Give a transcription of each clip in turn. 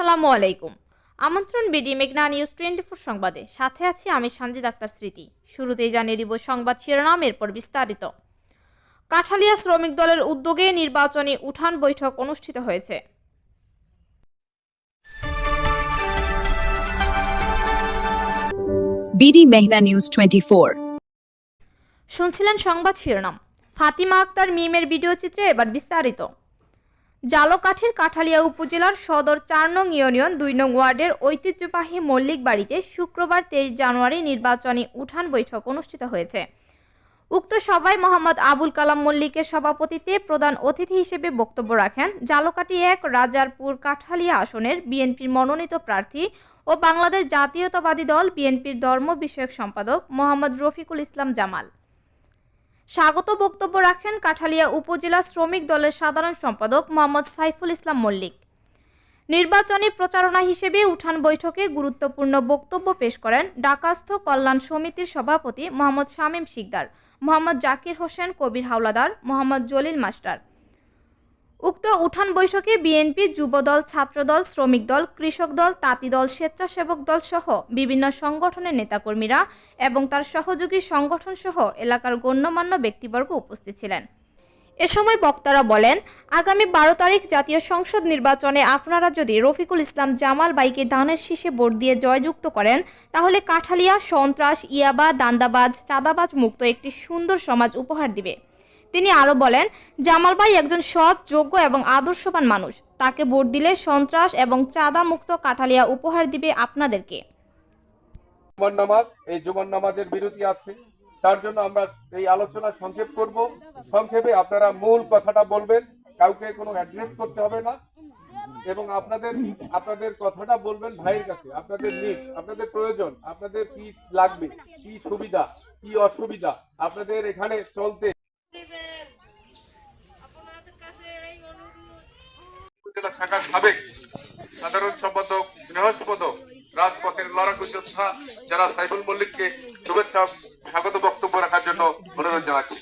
আসসালামু আলাইকুম। আমন্ত্রণ বিডি মেঘনা নিউজ টোয়েন্টি ফোর সংবাদে। সাথে আছি আমি সঞ্জিত আক্তার স্মৃতি। শুরুতেই জানিয়ে দিব সংবাদ শিরোনাম এরপর বিস্তারিত। কাঠালিয়া শ্রমিক দলের উদ্যোগে নির্বাচনী উঠান বৈঠক অনুষ্ঠিত হয়েছে। BD Mehna News 24. শুনছিলেন সংবাদ শিরোনাম। ফাতিমা আক্তার মিমের ভিডিও চিত্রে এবার বিস্তারিত। জালকাঠির কাঠালিয়া উপজেলার সদর চার নং ইউনিয়ন দুই নং ওয়ার্ডের ঐতিহ্যবাহী মল্লিক বাড়িতে শুক্রবার তেইশ জানুয়ারি নির্বাচনী উঠান বৈঠক অনুষ্ঠিত হয়েছে। উক্ত সভায় মোহাম্মদ আবুল কালাম মল্লিকের সভাপতিত্বে প্রধান অতিথি হিসেবে বক্তব্য রাখেন জালকাঠি এক রাজারপুর কাঠালিয়া আসনের বিএনপির মনোনীত প্রার্থী ও বাংলাদেশ জাতীয়তাবাদী দল বিএনপির ধর্ম বিষয়ক সম্পাদক মোহাম্মদ রফিকুল ইসলাম জামাল। স্বাগত বক্তব্য রাখেন কাঠালিয়া উপজেলা শ্রমিক দলের সাধারণ সম্পাদক মোহাম্মদ সাইফুল ইসলাম মল্লিক। নির্বাচনী প্রচারণা হিসেবে উঠান বৈঠকে গুরুত্বপূর্ণ বক্তব্য পেশ করেন ডাকাস্থ কল্যাণ সমিতির সভাপতি মোহাম্মদ শামীম শিকদার, মোহাম্মদ জাকির হোসেন কবির হাওলাদার, মোহাম্মদ জলিল মাস্টার। উক্ত উঠান বৈঠকে বিএনপি, যুবদল, ছাত্রদল শ্রমিক দল কৃষক দল তাঁতি দল স্বেচ্ছাসেবক দল সহ বিভিন্ন সংগঠনের নেতাকর্মীরা এবং তার সহযোগী সংগঠন সহ এলাকার গণ্যমান্য ব্যক্তিবর্গ উপস্থিত ছিলেন। এ সময় বক্তারা বলেন, আগামী বারো তারিখ জাতীয় সংসদ নির্বাচনে আপনারা যদি রফিকুল ইসলাম জামাল বাইকে দানের শীষে ভোট দিয়ে জয়যুক্ত করেন, তাহলে কাঠালিয়া, সন্ত্রাস, ইয়াবা, দান্দাবাজ, চাঁদাবাজ মুক্ত একটি সুন্দর সমাজ উপহার দিবে। তিনি আরও বলেন, জামাল ভাই একজন সৎ, যোগ্য এবং আদর্শবান মানুষ। তাকে ভোট দিলে সন্ত্রাস এবং চাঁদা মুক্ত কাঠালিয়া উপহার দিবে আপনাদেরকে। তার জন্য আমরা এই আলোচনা সংক্ষেপ করব। সংক্ষেপে আপনারা মূল কথাটা বলবেন, কাউকে কোনো অ্যাড্রেস করতে হবে না। এবং আপনাদের আপনাদের কথাটা বলবেন ভাইয়ের কাছে। আপনাদের নিড আপনাদের প্রয়োজন, আপনাদের কি লাগবে, কি সুবিধা, কি অসুবিধা, আপনাদের এখানে চলতে শাখার সাবেক সাধারণ সম্পাদক স্নেহস্পদক রাজপথের লড়াকু যোদ্ধা যারা সাইফুল মল্লিককে শুভেচ্ছা স্বাগত বক্তব্য রাখার জন্য অনুরোধ জানাচ্ছি।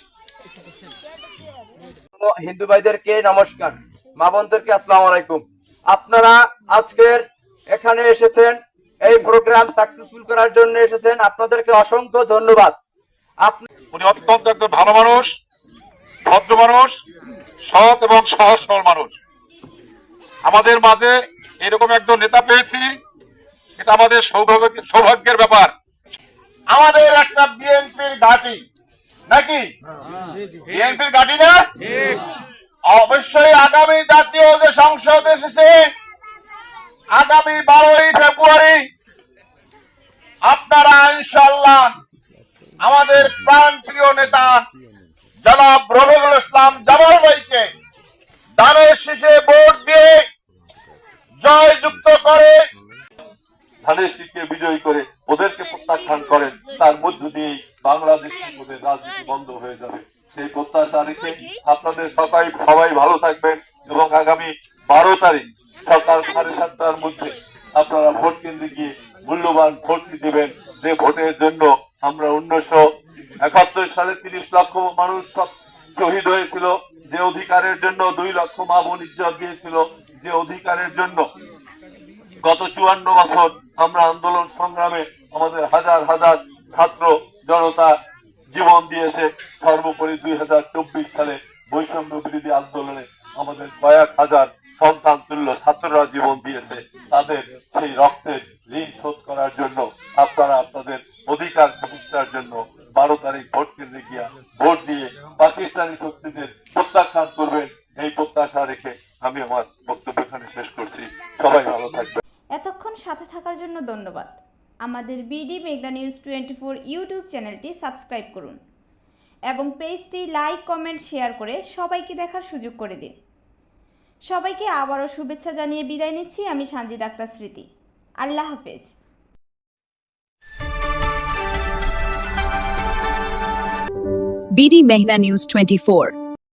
হিন্দু ভাইদেরকে নমস্কার। মা বোনদেরকে আসসালামু আলাইকুম। আপনারা আজকের এখানে এসেছেন এই প্রোগ্রাম সাকসেসফুল করার জন্য এসেছেন। আপনাদেরকে অসংখ্য ধন্যবাদ। আপনি উনি অত্যন্ত একজন ভালো মানুষ ভদ্র মানুষ সৎ এবং সহজ সরল মানুষ। আমাদের মাঝে এরকম একজন নেতা পেয়েছি। এটা আমাদের সৌভাগ্য, সৌভাগ্যের ব্যাপার। আমাদের একটা বিএনপির ঘাঁটি, নাকি? বিএনপির ঘাঁটি না? অবশ্যই আগামী জাতীয় যে সংসদ এসেছে, আগামী বারোই ফেব্রুয়ারি, আপনারা ইনশাল্লাহ আমাদের প্রাণ প্রিয় নেতা জনাব রফিকুল ইসলাম জামাল ভাইকে দানের শেষে ভোট দিয়ে জয়যুক্ত করে। ধানের শীষকে বিজয়ী করে ওদেরকে প্রত্যাখ্যান করেন, তার মধ্য দিয়েই বাংলাদেশ রাজনীতি বন্ধ হয়ে যাবে। সেই প্রত্যাশা রেখে আপনাদের সবাই সবাই ভালো থাকবেন এবং আগামী বারো তারিখ সকাল সাড়ে সাতটার মধ্যে আপনারা ভোট কেন্দ্রে গিয়ে মূল্যবান ভোটটি দেবেন। যে ভোটের জন্য আমরা উনিশশো একাত্তর সালে তিরিশ লক্ষ মানুষ শহীদ হয়েছিল। যে অধিকারের জন্য দুই লক্ষ মা বোন ইজ্জত দিয়েছিল, যে অধিকারের জন্য গত চুয়ান্ন বছর আমরা আন্দোলন সংগ্রামে আমাদের হাজার হাজার ছাত্র জনতা জীবন দিয়েছে। সর্বোপরি দুই হাজার চব্বিশ সালে বৈষম্য বিরোধী আন্দোলনে আমাদের কয়েক হাজার সন্তান তুল্য ছাত্ররা জীবন দিয়েছে তাদের সেই রক্তের ঋণ শোধ করার জন্য আপনারা আপনাদের অধিকার প্রতিষ্ঠার জন্য বারো তারিখ ভোট কেন্দ্রে গিয়া ভোট দিয়ে পাকিস্তানি শক্তিদের প্রত্যাখ্যান করবেন, এই প্রত্যাশা রেখে আমি আমার বক্তব্য এখানে শেষ করছি। সবাই ভালো থাকবেন। এতক্ষণ সাথে থাকার জন্য ধন্যবাদ। আমাদের বিডি মেগনা নিউজ টোয়েন্টি ফোর ইউটিউব চ্যানেলটি সাবস্ক্রাইব করুন এবং পেজটি লাইক, কমেন্ট, শেয়ার করে সবাইকে দেখার সুযোগ করে দিন। সবাইকে আবারও শুভেচ্ছা জানিয়ে বিদায় নিচ্ছি। আমি সানজিদ আক্তার স্মৃতি। আল্লাহ হাফেজ। BD Mehna News 24.